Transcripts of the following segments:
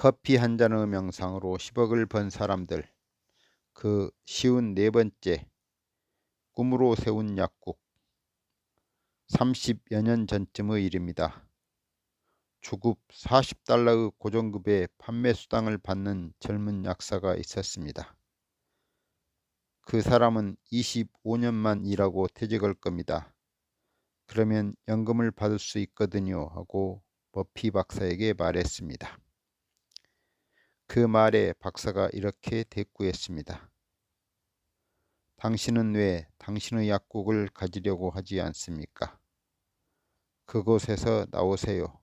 커피 한 잔의 명상으로 10억을 번 사람들 그 쉬운 네 번째 꿈으로 세운 약국 30여 년 전쯤의 일입니다. 주급 40달러의 고정급의 판매 수당을 받는 젊은 약사가 있었습니다. 그 사람은 25년만 일하고 퇴직할 겁니다. 그러면 연금을 받을 수 있거든요 하고 버피 박사에게 말했습니다. 그 말에 박사가 이렇게 대꾸했습니다. 당신은 왜 당신의 약국을 가지려고 하지 않습니까? 그곳에서 나오세요.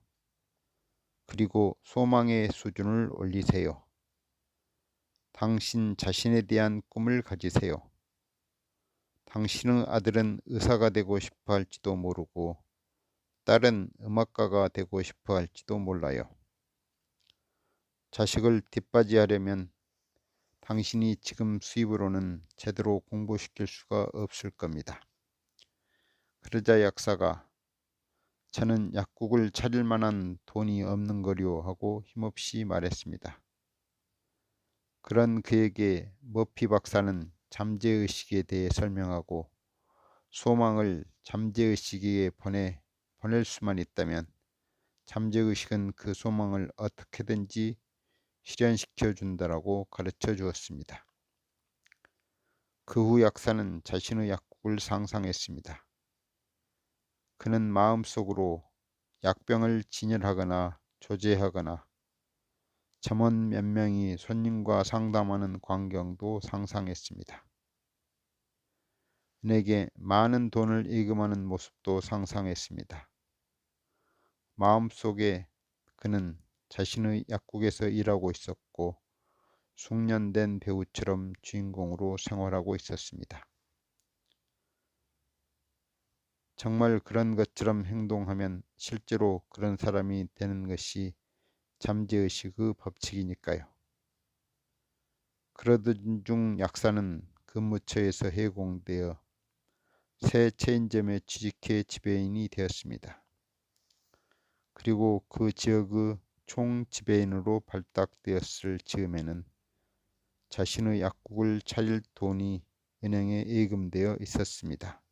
그리고 소망의 수준을 올리세요. 당신 자신에 대한 꿈을 가지세요. 당신의 아들은 의사가 되고 싶어 할지도 모르고 딸은 음악가가 되고 싶어 할지도 몰라요. 자식을 뒷바지하려면 당신이 지금 수입으로는 제대로 공부시킬 수가 없을 겁니다. 그러자 약사가 저는 약국을 차릴 만한 돈이 없는 거요 하고 힘없이 말했습니다. 그런 그에게 머피 박사는 잠재의식에 대해 설명하고 소망을 잠재의식에 보내, 보낼 수만 있다면 잠재의식은 그 소망을 어떻게든지 실현시켜 준다라고 가르쳐 주었습니다. 그 후 약사는 자신의 약국을 상상했습니다. 그는 마음속으로 약병을 진열하거나 조제하거나 점원 몇 명이 손님과 상담하는 광경도 상상했습니다. 내게 많은 돈을 예금하는 모습도 상상했습니다. 마음속에 그는 자신의 약국에서 일하고 있었고 숙련된 배우처럼 주인공으로 생활하고 있었습니다. 정말 그런 것처럼 행동하면 실제로 그런 사람이 되는 것이 잠재의식의 법칙이니까요. 그러던 중 약사는 근무처에서 해공되어 새 체인점에 취직해 지배인이 되었습니다. 그리고 그 지역의 총 지배인으로 발탁되었을 즈음에는 자신의 약국을 차릴 돈이 은행에 예금되어 있었습니다.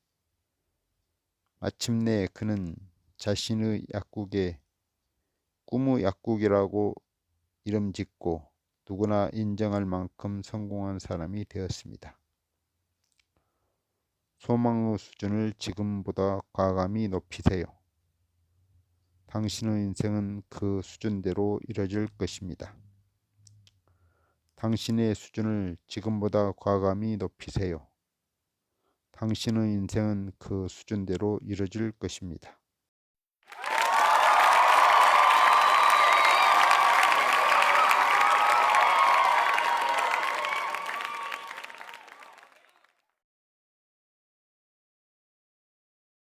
마침내 그는 자신의 약국에 꿈의 약국이라고 이름 짓고 누구나 인정할 만큼 성공한 사람이 되었습니다. 소망의 수준을 지금보다 과감히 높이세요. 당신의 인생은 그 수준대로 이뤄질 것입니다. 당신의 수준을 지금보다 과감히 높이세요. 당신의 인생은 그 수준대로 이뤄질 것입니다.